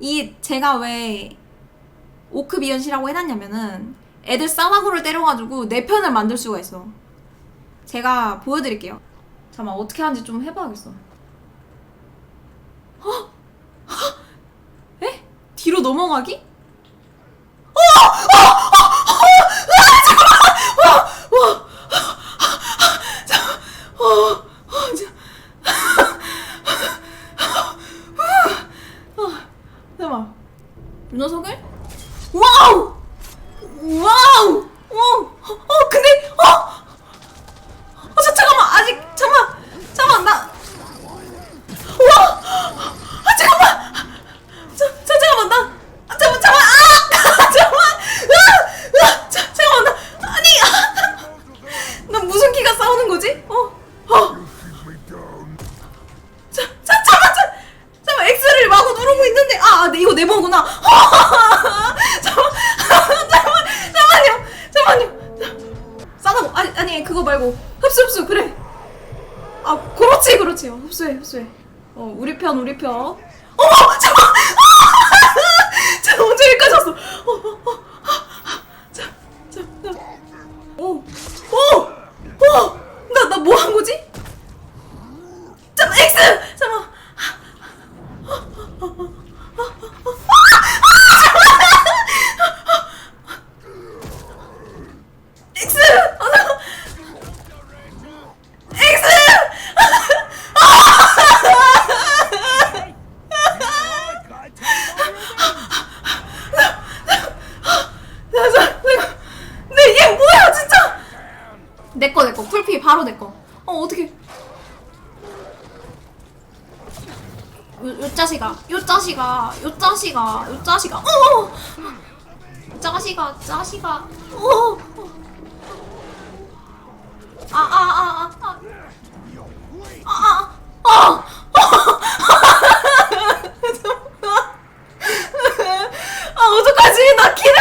이 제가 왜 오크 비현시라고 해놨냐면은 애들 싸마구를 때려가지고 내 편을 만들 수가 있어. 제가 보여드릴게요. 잠깐만 어떻게 하는지 좀 해봐야겠어. 헉! 헉! 에? 뒤로 넘어가기? 잠깐 이 녀석을? 와우! 와우! 어, 어, 있는데, 아, 아, 네, 이거 네모구나. 잠깐만, 잠깐만, 잠깐만요, 잠깐만요. 싸다고, 아니, 아니, 그거 말고, 흡수, 흡수, 그래. 아, 그렇지, 그렇지. 어, 흡수해, 흡수해. 어, 우리 편, 우리 편. 어머, 잠깐, 자, 언제 여기까지 왔어? 어, 어, 어, 자, 자, 자. 오, 오, 오, 나, 나 뭐 한 거지? 잠깐, X! 잠깐. X! 아, 나... X! 나, 나, 내가, 내, 얘 뭐야, 진짜! 내꺼, 내꺼. 풀피, 바로 내꺼. 어, 어떻게. 요, 요 짜식아, 요 짜식아, 요 짜식아, 요 짜식아, 어! 어. 짜식아, 짜식아, 어! 어. 아, 아, 아, 아, 아. 아, 아, 아! 아, 어떡하지? 나 키를